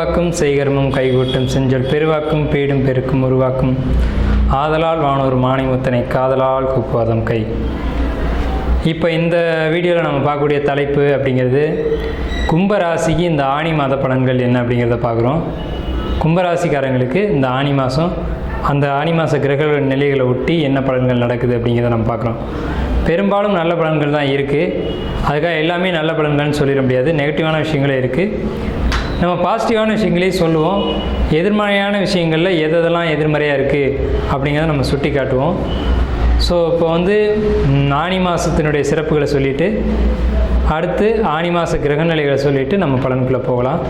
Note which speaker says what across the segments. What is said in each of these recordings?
Speaker 1: சொல்வாக்கும் சேகரமும் கைகூட்டும் செஞ்சொல் பெருவாக்கும் பீடும் பெருக்கும் உருவாக்கும். ஆதலால் வானோர் மானிமுத்தனை காதலால் கூப்புவாதம் கை. இப்போ இந்த வீடியோவில் நம்ம பார்க்கக்கூடிய தலைப்பு அப்படிங்கிறது கும்பராசிக்கு இந்த ஆணி மாத பலன்கள் என்ன அப்படிங்கிறத பார்க்குறோம். கும்பராசிக்காரங்களுக்கு இந்த ஆணி மாதம் அந்த ஆணி மாத கிரக நிலைகளை ஒட்டி என்ன பலன்கள் நடக்குது அப்படிங்கிறத நம்ம பார்க்குறோம். பெரும்பாலும் நல்ல பலன்கள் தான் இருக்குது அதுக்காக எல்லாமே நல்ல பலன்கள்னு சொல்லிட முடியாது. நெகட்டிவான விஷயங்களே இருக்குது நம்ம பாசிட்டிவான விஷயங்களையும் சொல்லுவோம். எதிர்மறையான விஷயங்களில் எது எதெல்லாம் எதிர்மறையாக இருக்குது அப்படிங்கிறத நம்ம சுட்டி காட்டுவோம் ஸோ இப்போ வந்து ஆணி ஆனி மாதத்தினுடைய சிறப்புகளை சொல்லிவிட்டு அடுத்து ஆனி மாத கிரகநிலைகளை சொல்லிவிட்டு நம்ம பலனுக்குள்ளே போகலாம்.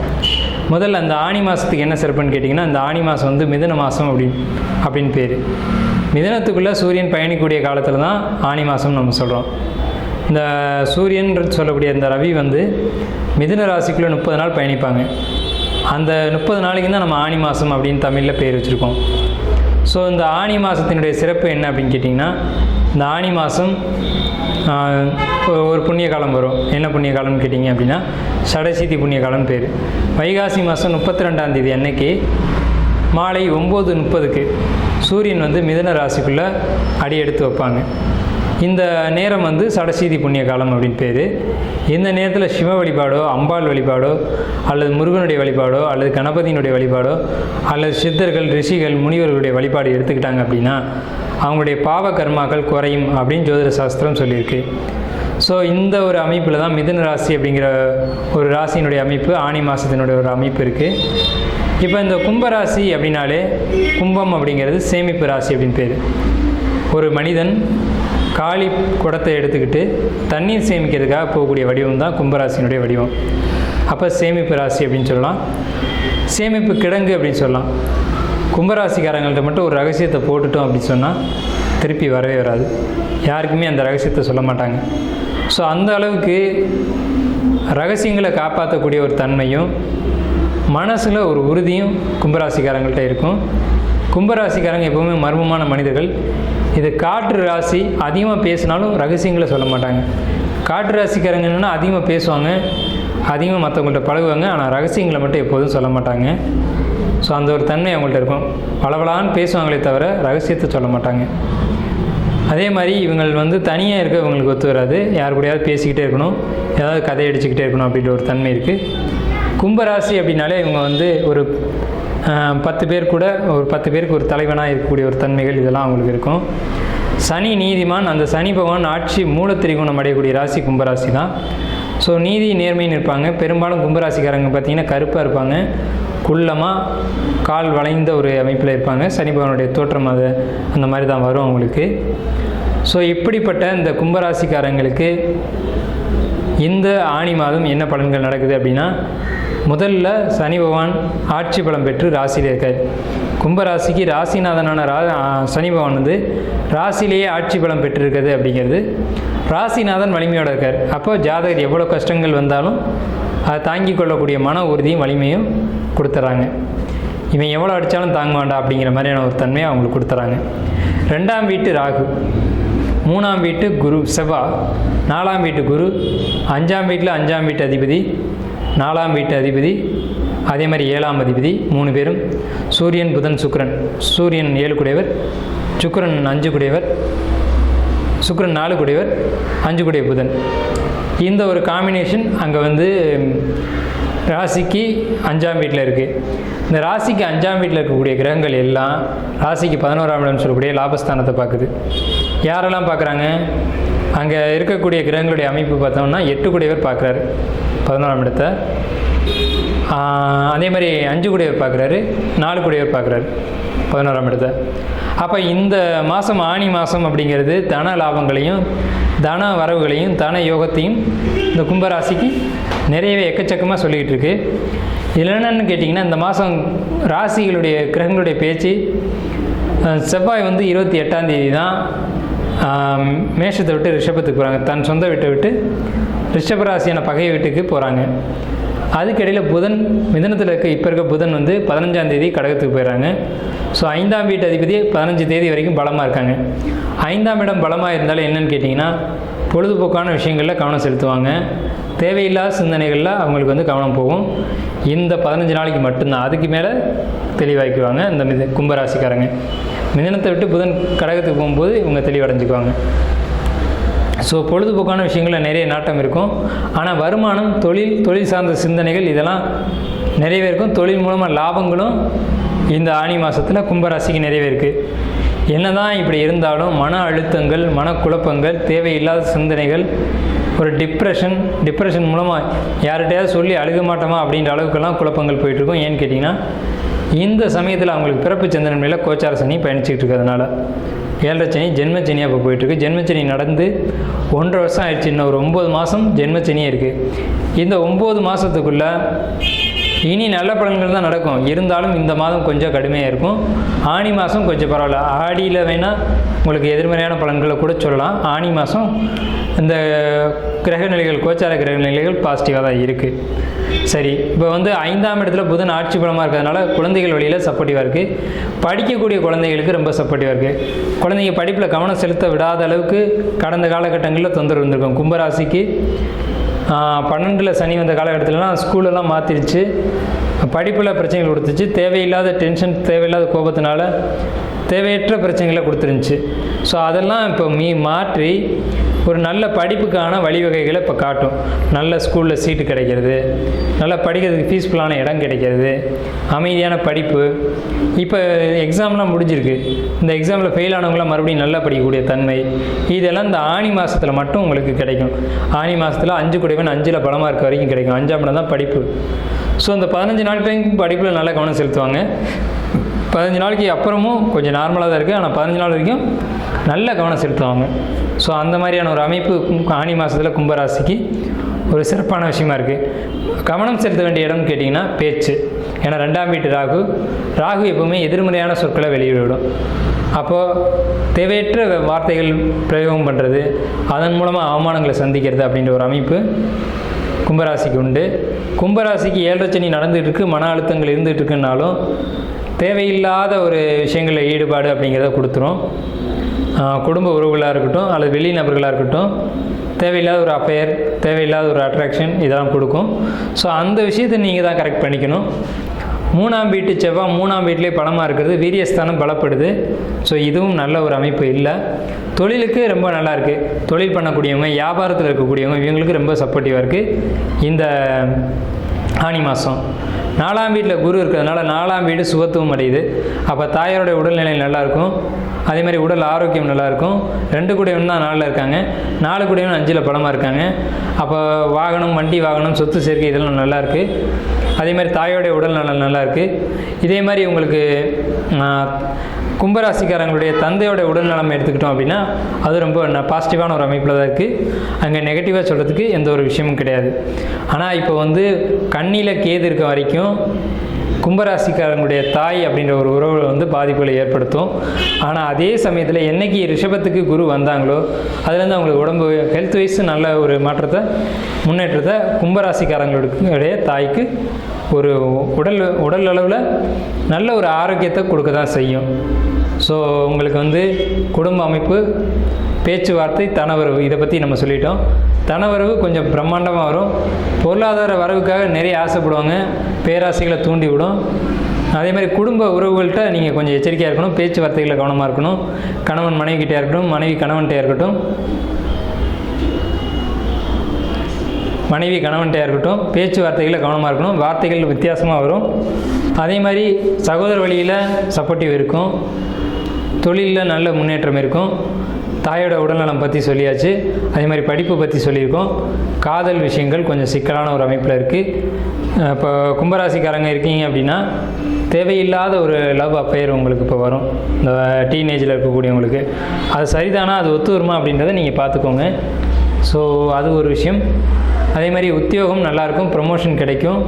Speaker 1: முதல்ல அந்த ஆனி மாதத்துக்கு என்ன சிறப்புன்னு கேட்டிங்கன்னா அந்த ஆனி மாதம் வந்து மிதன மாதம் அப்படின்னு அப்படின்னு பேர். மிதனத்துக்குள்ளே சூரியன் பயணிக்கூடிய காலத்தில் தான் ஆனி மாதம் நம்ம சொல்கிறோம் இந்த சூரியன் சொல்லக்கூடிய இந்த ரவி வந்து மிதுன ராசிக்குள்ளே முப்பது நாள் பயணிப்பாங்க. அந்த முப்பது நாளைக்கு தான் நம்ம ஆனி மாதம் அப்படின்னு தமிழில் பேர் வச்சுருக்கோம். ஸோ இந்த ஆனி மாதத்தினுடைய சிறப்பு என்ன அப்படின்னு கேட்டிங்கன்னா இந்த ஆனி மாதம் ஒரு புண்ணிய காலம் வரும். என்ன புண்ணிய காலம்னு கேட்டிங்க அப்படின்னா சடசீதி புண்ணிய காலம்னு பேர். வைகாசி மாதம் முப்பத்தி ரெண்டாம் தேதி அன்னைக்கு மாலை ஒம்பது முப்பதுக்கு சூரியன் வந்து மிதுன ராசிக்குள்ளே அடி எடுத்து வைப்பாங்க. இந்த நேரம் வந்து சடசீதி புண்ணிய காலம் அப்படின்னு பேர். இந்த நேரத்தில் சிவ வழிபாடோ அம்பாள் வழிபாடோ அல்லது முருகனுடைய வழிபாடோ அல்லது கணபதியினுடைய வழிபாடோ அல்லது சித்தர்கள் ரிஷிகள் முனிவர்களுடைய வழிபாடு எடுத்துக்கிட்டாங்க அப்படின்னா அவங்களுடைய பாவ கர்மாக்கள் குறையும் அப்படின்னு ஜோதிட சாஸ்திரம் சொல்லியிருக்கு. ஸோ இந்த ஒரு அமைப்பில் தான் மிதுன ராசி அப்படிங்கிற ஒரு ராசியினுடைய அமைப்பு ஆணி மாதத்தினுடைய ஒரு அமைப்பு இருக்குது இப்போ இந்த கும்பராசி அப்படின்னாலே கும்பம் அப்படிங்கிறது சேமிப்பு ராசி அப்படின்னு பேர். ஒரு மனிதன் காளி குடத்தை எடுத்துக்கிட்டு தண்ணீர் சேமிக்கிறதுக்காக போகக்கூடிய வடிவம் தான் கும்பராசினுடைய வடிவம். அப்போ சேமிப்பு ராசி அப்படின்னு சொல்லலாம். சேமிப்பு கிடங்கு அப்படின்னு சொல்லலாம். கும்பராசிக்காரங்கள்ட்ட மட்டும் ஒரு ரகசியத்தை போட்டுட்டோம் அப்படின்னு சொன்னால் திருப்பி வரவே வராது. யாருக்குமே அந்த ரகசியத்தை சொல்ல மாட்டாங்க. ஸோ அந்த அளவுக்கு ரகசியங்களை காப்பாற்றக்கூடிய ஒரு தன்மையும் மனசில் ஒரு உறுதியும் கும்பராசிக்காரங்கள்ட்ட இருக்கும். கும்பராசிக்காரங்க எப்போவுமே மர்மமான மனிதர்கள். இது காற்று ராசி அதிகமாக பேசினாலும் ரகசியங்களை சொல்ல மாட்டாங்க. காற்று ராசிக்காரங்க என்னென்னா அதிகமாக பேசுவாங்க அதிகமாக மற்றவங்கள்ட்ட பழகுவாங்க ஆனால் ரகசியங்களை மட்டும் எப்போதும் சொல்ல மாட்டாங்க. ஸோ அந்த ஒரு தன்மை அவங்கள்ட்ட இருக்கும். பளபளான்னு பேசுவாங்களே தவிர ரகசியத்தை சொல்ல மாட்டாங்க. அதே மாதிரி இவங்கள் வந்து தனியாக இருக்க இவங்களுக்கு ஒத்து வராது. யார் கூடயாவது பேசிக்கிட்டே இருக்கணும். ஏதாவது கதை அடிச்சுக்கிட்டே இருக்கணும் அப்படின்ற ஒரு தன்மை இருக்குது கும்பராசி அப்படின்னாலே இவங்க வந்து ஒரு பத்து பேர் கூட ஒரு பத்து பேருக்கு ஒரு தலைவனாக இருக்கக்கூடிய ஒரு தன்மைகள் இதெல்லாம் அவங்களுக்கு இருக்கும். சனி நீதிமான் அந்த சனி பகவான் ஆட்சி மூலத்திரிகுணம் அடையக்கூடிய ராசி கும்பராசி தான் ஸோ நீதி நேர்மைன்னு இருப்பாங்க. பெரும்பாலும் கும்பராசிக்காரங்க பார்த்திங்கன்னா கருப்பாக இருப்பாங்க. குள்ளமாக கால் வளைந்த ஒரு அமைப்பில் இருப்பாங்க. சனி பகவானுடைய தோற்றம் அது அந்த மாதிரி தான் வரும் அவங்களுக்கு. ஸோ இப்படிப்பட்ட இந்த கும்பராசிக்காரங்களுக்கு இந்த ஆணி மாதம் என்ன பலன்கள் நடக்குது அப்படின்னா முதல்ல சனி பகவான் ஆட்சி பலம் பெற்று ராசியில் இருக்கார். கும்பராசிக்கு ராசிநாதனான ரா சனி பகவான் வந்து ராசிலேயே ஆட்சி பலம் பெற்றிருக்கிறது அப்படிங்கிறது. ராசிநாதன் வலிமையோடு இருக்கார். அப்போ ஜாதகர் எவ்வளோ கஷ்டங்கள் வந்தாலும் அதை தாங்கிக் கொள்ளக்கூடிய மன உறுதியும் வலிமையும் கொடுத்துட்றாங்க இவன் எவ்வளோ அடித்தாலும் தாங்க வேண்டாம் அப்படிங்கிற மாதிரியான ஒரு தன்மையை அவங்களுக்கு கொடுத்துறாங்க. ரெண்டாம் வீட்டு ராகு. மூணாம் வீட்டு குரு செவ்வா. நாலாம் வீட்டு குரு அஞ்சாம் வீட்டில் அஞ்சாம் வீட்டு அதிபதி நாலாம் வீட்டு அதிபதி அதே மாதிரி ஏழாம் அதிபதி மூணு பேரும் சூரியன் புதன் சுக்கரன். சூரியன் ஏழு குடையவர் சுக்கரன் அஞ்சு குடையவர் சுக்கரன் நாலு குடையவர் அஞ்சு குடைய புதன். இந்த ஒரு காம்பினேஷன் அங்கே வந்து ராசிக்கு அஞ்சாம் வீட்டில் இருக்குது இந்த ராசிக்கு அஞ்சாம் வீட்டில் இருக்கக்கூடிய கிரகங்கள் எல்லாம் ராசிக்கு பதினோராம் இடம்னு சொல்லக்கூடிய லாபஸ்தானத்தை பார்க்குது. யாரெல்லாம் பார்க்குறாங்க? அங்கே இருக்கக்கூடிய கிரகங்களுடைய அமைப்பு பார்த்தோம்னா எட்டு குடையவர் பார்க்குறாரு. பதினோராம் இடத்தை. அதே மாதிரி அஞ்சு குடியவர் பார்க்குறாரு நாலு குடியவர் பார்க்குறாரு பதினோராம் இடத்தை. அப்போ இந்த மாதம் ஆணி மாதம் அப்படிங்கிறது தன லாபங்களையும் தன வரவுகளையும் தன யோகத்தையும் இந்த கும்பராசிக்கு நிறையவே எக்கச்சக்கமாக சொல்லிக்கிட்டு இருக்கு. இதில் என்னென்னு கேட்டிங்கன்னா இந்த மாதம் ராசிகளுடைய கிரகங்களுடைய பேச்சு செவ்வாய் வந்து இருபத்தி எட்டாம் தேதி தான் மேஷத்தை விட்டு ரிஷபத்துக்கு போகிறாங்க தன் சொந்த வீட்டை விட்டு ரிஷபராசியான பகை வீட்டுக்கு போகிறாங்க அதுக்கிடையில் புதன் மிதனத்தில் இருக்க இப்போ இருக்க புதன் வந்து பதினஞ்சாம் தேதி கடகத்துக்கு போயிடுறாங்க. ஸோ ஐந்தாம் வீட்டு அதிபதி பதினஞ்சு தேதி வரைக்கும் பலமாக இருக்காங்க. ஐந்தாம் இடம் பலமாக இருந்தாலும் என்னென்னு கேட்டிங்கன்னா பொழுதுபோக்கான விஷயங்களில் கவனம் செலுத்துவாங்க. தேவையில்லாத சிந்தனைகளில் அவங்களுக்கு வந்து கவனம் போகும். இந்த பதினஞ்சு நாளைக்கு மட்டும்தான். அதுக்கு மேலே தெளிவாக்கிக்குவாங்க இந்த மித கும்பராசிக்காரங்க. மிதனத்தை விட்டு புதன் கடகத்துக்கு போகும்போது இவங்க தெளிவடைஞ்சுக்குவாங்க. ஸோ பொழுதுபோக்கான விஷயங்களில் நிறைய நாட்டம் இருக்கும். ஆனால் வருமானம் தொழில் தொழில் சார்ந்த சிந்தனைகள் இதெல்லாம் நிறையவே இருக்கும். தொழில் மூலமாக லாபங்களும் இந்த ஆணி மாதத்தில் கும்பராசிக்கு நிறையவே இருக்குது என்னதான் இப்படி இருந்தாலும் மன அழுத்தங்கள் மனக்குழப்பங்கள் தேவையில்லாத சிந்தனைகள் ஒரு டிப்ரெஷன் டிப்ரெஷன் மூலமாக யார்கிட்டயாவது சொல்லி அழுக மாட்டோமா அப்படின்ற அளவுக்கெல்லாம் குழப்பங்கள் போயிட்டுருக்கும் ஏன்னு கேட்டிங்கன்னா இந்த சமயத்தில் அவங்களுக்கு பிறப்பு சந்திரன் மேலே கோச்சார சனி பயணிச்சுக்கிட்டு இருக்கிறதுனால. ஏழரை சனி ஜென்மச்சனியாக இப்போ போயிட்டுருக்கு. ஜென்மச்சனி நடந்து ஒன்றரை வருஷம் ஆயிடுச்சு. இன்னும் ஒரு ஒம்பது மாதம் ஜென்மச்சனியே இருக்குது இந்த ஒம்பது மாதத்துக்குள்ளே இனி நல்ல பலன்கள் தான் நடக்கும். இருந்தாலும் இந்த மாதம் கொஞ்சம் கடுமையாக இருக்கும். ஆனி மாதம் கொஞ்சம் பரவாயில்ல. ஆடியில் வேணால் உங்களுக்கு எதிர்மறையான பலன்களை கூட சொல்லலாம். ஆனி மாதம் இந்த கிரக நிலைகள் கோச்சார கிரக நிலைகள் பாசிட்டிவாக தான் இருக்குது சரி இப்போ வந்து ஐந்தாம் இடத்துல புதன் ஆட்சி பலமாக இருக்கிறதுனால குழந்தைகள் வழியில் சப்போர்ட்டிவாக இருக்குது படிக்கக்கூடிய குழந்தைகளுக்கு ரொம்ப சப்போர்ட்டிவாக இருக்குது குழந்தைங்க படிப்பில் கவனம் செலுத்த விடாத அளவுக்கு கடந்த காலகட்டங்களில் தொந்தரவு இருந்திருக்கும். கும்பராசிக்கு பன்னெண்டில் சனி வந்த காலகட்டத்திலலாம் ஸ்கூலெல்லாம் மாற்றிடுச்சு படிப்பில் பிரச்சனைகள் கொடுத்துச்சு. தேவையில்லாத டென்ஷன் தேவையில்லாத கோபத்தினால தேவையற்ற பிரச்சனைகளை கொடுத்துருந்துச்சு. ஸோ அதெல்லாம் இப்போ மீ மாற்றி ஒரு நல்ல படிப்புக்கான வழிவகைகளை இப்போ காட்டும். நல்ல ஸ்கூலில் சீட்டு கிடைக்கிறது. நல்லா படிக்கிறதுக்கு பீஸ்ஃபுல்லான இடம் கிடைக்கிறது. அமைதியான படிப்பு. இப்போ எக்ஸாம்லாம் முடிஞ்சிருக்கு. இந்த எக்ஸாமில் ஃபெயில் ஆனவங்களாம் மறுபடியும் நல்லா படிக்கக்கூடிய தன்மை. இதெல்லாம் இந்த ஆணி மாதத்தில் மட்டும் உங்களுக்கு கிடைக்கும். ஆணி மாதத்தில் அஞ்சு குடைவன் அஞ்சில் பலமாக இருக்க வரைக்கும் கிடைக்கும். அஞ்சாம் இடம் தான் படிப்பு. ஸோ இந்த பதினஞ்சு நாட்களையும் படிப்பில் நல்லா கவனம் செலுத்துவாங்க. பதினஞ்சு நாளைக்கு அப்புறமும் கொஞ்சம் நார்மலாக தான் இருக்குது ஆனால் பதினஞ்சு நாள் வரைக்கும் நல்ல கவனம் செலுத்துவாங்க. ஸோ அந்த மாதிரியான ஒரு அமைப்பு ஆணி ஆனி மாதத்தில் கும்பராசிக்கு ஒரு சிறப்பான விஷயமா இருக்குது கவனம் செலுத்த வேண்டிய இடம்னு கேட்டிங்கன்னா பேச்சு. ஏன்னா ரெண்டாம் வீட்டு ராகு ராகு எப்பவுமே எதிர்மறையான சொற்களை வெளியிடும். அப்போது தேவையற்ற வார்த்தைகள் பிரயோகம் பண்ணுறது அதன் மூலமாக அவமானங்களை சந்திக்கிறது அப்படின்ற ஒரு அமைப்பு கும்பராசிக்கு உண்டு. கும்பராசிக்கு ஏழரை சனி நடந்துகிட்டு இருக்கு மன அழுத்தங்கள் இருந்துகிட்டு இருக்குன்னாலும் தேவையில்லாத ஒரு விஷயங்களில் ஈடுபாடு அப்படிங்கிறத கொடுத்துரும். குடும்ப உறவுகளாக இருக்கட்டும் அல்லது வெளி நபர்களாக இருக்கட்டும் தேவையில்லாத ஒரு அஃபேர் தேவையில்லாத ஒரு அட்ராக்ஷன் இதெல்லாம் கொடுக்கும். ஸோ அந்த விஷயத்தை நீங்கள் தான் கரெக்ட் பண்ணிக்கணும். மூணாம் வீட்டு செவ்வாய் மூணாம் வீட்டிலே பலமாக இருக்கிறது வீரியஸ்தானம் பலப்படுது. ஸோ இதுவும் நல்ல ஒரு அமைப்பு இல்லை. தொழிலுக்கு ரொம்ப நல்லா இருக்குது தொழில் பண்ணக்கூடியவங்க வியாபாரத்தில் இருக்கக்கூடியவங்க இவங்களுக்கு ரொம்ப சப்போர்ட்டிவாக இருக்குது இந்த ஆனி மாதம் நாலாம் வீட்டில் குரு இருக்கிறதுனால நாலாம் வீடு சுகத்துவம் அடையுது. அப்போ தாயாரோட உடல்நிலை நல்லாயிருக்கும். அதே மாதிரி உடல் ஆரோக்கியம் நல்லாயிருக்கும். ரெண்டு கூடையும் தான் நாலில் இருக்காங்க. நாலு கூடையும் அஞ்சில் பலமாக இருக்காங்க. அப்போ வாகனம் வண்டி வாகனம் சொத்து சேர்க்கை இதெல்லாம் நல்லாயிருக்கு. அதே மாதிரி தாயோடைய உடல் நலம் நல்லாயிருக்கு. இதே மாதிரி உங்களுக்கு கும்பராசிக்காரங்களுடைய தந்தையோட உடல் நலம் எடுத்துக்கிட்டோம் அப்படின்னா அது ரொம்ப பாசிட்டிவான ஒரு அமைப்பில் தான் இருக்குது அங்கே நெகட்டிவாக சொல்கிறதுக்கு எந்த ஒரு விஷயமும் கிடையாது. ஆனால் இப்போ வந்து கண் கண்ணியில் கேது இருக்க வரைக்கும் கும்பராசிக்காரங்களுடைய தாய் அப்படின்ற ஒரு உறவில் வந்து பாதிப்புகளை ஏற்படுத்தும். ஆனால் அதே சமயத்தில் என்னைக்கு ரிஷபத்துக்கு குரு வந்தாங்களோ அதுலேருந்து அவங்களுக்கு உடம்பு ஹெல்த் வைஸ் நல்ல ஒரு மாற்றத்தை முன்னேற்றத்தை கும்பராசிக்காரங்களுடைய தாய்க்கு ஒரு உடல் உடல் அளவில் நல்ல ஒரு ஆரோக்கியத்தை கொடுக்க தான் செய்யும். ஸோ உங்களுக்கு வந்து குடும்ப அமைப்பு பேச்சுவார்த்தை தனவரவு இதை பற்றி நம்ம சொல்லிட்டோம். தனவரவு கொஞ்சம் பிரம்மாண்டமாக வரும். பொருளாதார வரவுக்காக நிறைய ஆசைப்படுவாங்க. பேராசைகளை தூண்டி விடும் அதே மாதிரி குடும்ப உறவுகள்கிட்ட நீங்கள் கொஞ்சம் எச்சரிக்கையாக இருக்கணும். பேச்சுவார்த்தைகளில் கவனமாக இருக்கணும். கணவன் மனைவிக்கிட்டே இருக்கட்டும் மனைவி கணவன்கிட்டே இருக்கட்டும். மனைவி கணவன்கிட்டே இருக்கட்டும். பேச்சுவார்த்தைகளில் கவனமாக இருக்கணும். வார்த்தைகள் வித்தியாசமாக வரும். அதே மாதிரி சகோதர வழியில் சப்போர்ட்டிவ் இருக்கும். தொழிலில் நல்ல முன்னேற்றம் இருக்கும். தாயோட உடல்நலம் பற்றி சொல்லியாச்சு. அதே மாதிரி படிப்பு பற்றி சொல்லியிருக்கோம். காதல் விஷயங்கள் கொஞ்சம் சிக்கலான ஒரு அமைப்பில் இருக்குது இப்போ கும்பராசிக்காரங்க இருக்கீங்க அப்படின்னா தேவையில்லாத ஒரு லவ் அப்பெயர் உங்களுக்கு இப்போ வரும். இந்த டீனேஜில் இருக்கக்கூடியவங்களுக்கு. அது சரிதானா அது ஒத்து வருமா அப்படின்றத நீங்கள் பார்த்துக்கோங்க. ஸோ அது ஒரு விஷயம். அதே மாதிரி உத்தியோகம் நல்லாயிருக்கும் ப்ரொமோஷன் கிடைக்கும்.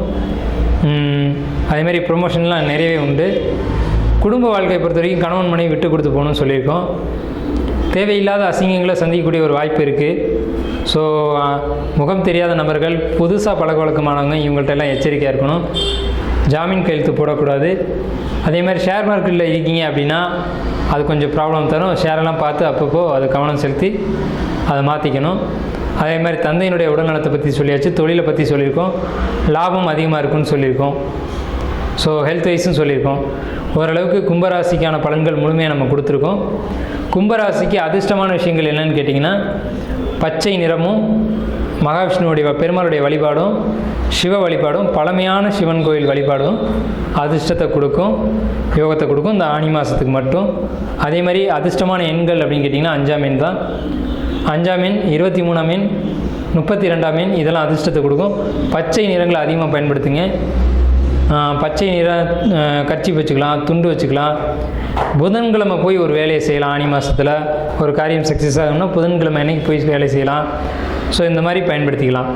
Speaker 1: அதே மாதிரி ப்ரொமோஷன்லாம் நிறையவே உண்டு. குடும்ப வாழ்க்கையை பொறுத்த வரைக்கும் கணவன் மனைவி விட்டு கொடுத்து போகணும்னு சொல்லியிருக்கோம். தேவையில்லாத அசிங்கங்களை சந்திக்கக்கூடிய ஒரு வாய்ப்பு இருக்குது ஸோ முகம் தெரியாத நபர்கள் புதுசாக பழக்க வழக்கமானவங்க இவங்கள்ட்ட எல்லாம் எச்சரிக்கையாக இருக்கணும். ஜாமீன் கையெழுத்து போடக்கூடாது. அதே மாதிரி ஷேர் மார்க்கெட்டில் இருக்கீங்க அப்படின்னா அது கொஞ்சம் ப்ராப்ளம் தரும். ஷேரெல்லாம் பார்த்து அப்பப்போ அது கவனம் செலுத்தி அதை மாற்றிக்கணும் அதே மாதிரி தந்தையினுடைய உடல்நலத்தை பற்றி சொல்லியாச்சு தொழிலை பற்றி சொல்லியிருக்கோம். லாபம் அதிகமாக இருக்குன்னு சொல்லியிருக்கோம். ஸோ ஹெல்த் வைஸும் சொல்லியிருக்கோம். ஓரளவுக்கு கும்பராசிக்கான பலன்கள் முழுமையாக நம்ம கொடுத்துருக்கோம். கும்பராசிக்கு அதிர்ஷ்டமான விஷயங்கள் என்னன்னு கேட்டிங்கன்னா பச்சை நிறமும் மகாவிஷ்ணுவுடைய பெருமாளுடைய வழிபாடும் சிவ வழிபாடும் பழமையான சிவன் கோயில் வழிபாடும் அதிர்ஷ்டத்தை கொடுக்கும் யோகத்தை கொடுக்கும் இந்த ஆனி மாதத்துக்கு மட்டும். அதே மாதிரி அதிர்ஷ்டமான எண்கள் அப்படின்னு கேட்டிங்கன்னா அஞ்சாம் எண் தான். அஞ்சாம் எண் இருபத்தி மூணாம் எண் முப்பத்தி ரெண்டாம் எண் இதெல்லாம் அதிர்ஷ்டத்தை கொடுக்கும். பச்சை நிறங்களை அதிகமாக பயன்படுத்துங்க. பச்சை நிற கட்சி வச்சுக்கலாம் துண்டு வச்சுக்கலாம். புதன்கிழமை போய் ஒரு வேலையை செய்யலாம் ஆனி மாதத்தில் ஒரு காரியம் சக்ஸஸ் ஆகணும்னா புதன்கிழமை அன்னைக்கு போய் வேலை செய்யலாம். ஸோ இந்த மாதிரி பயன்படுத்திக்கலாம்.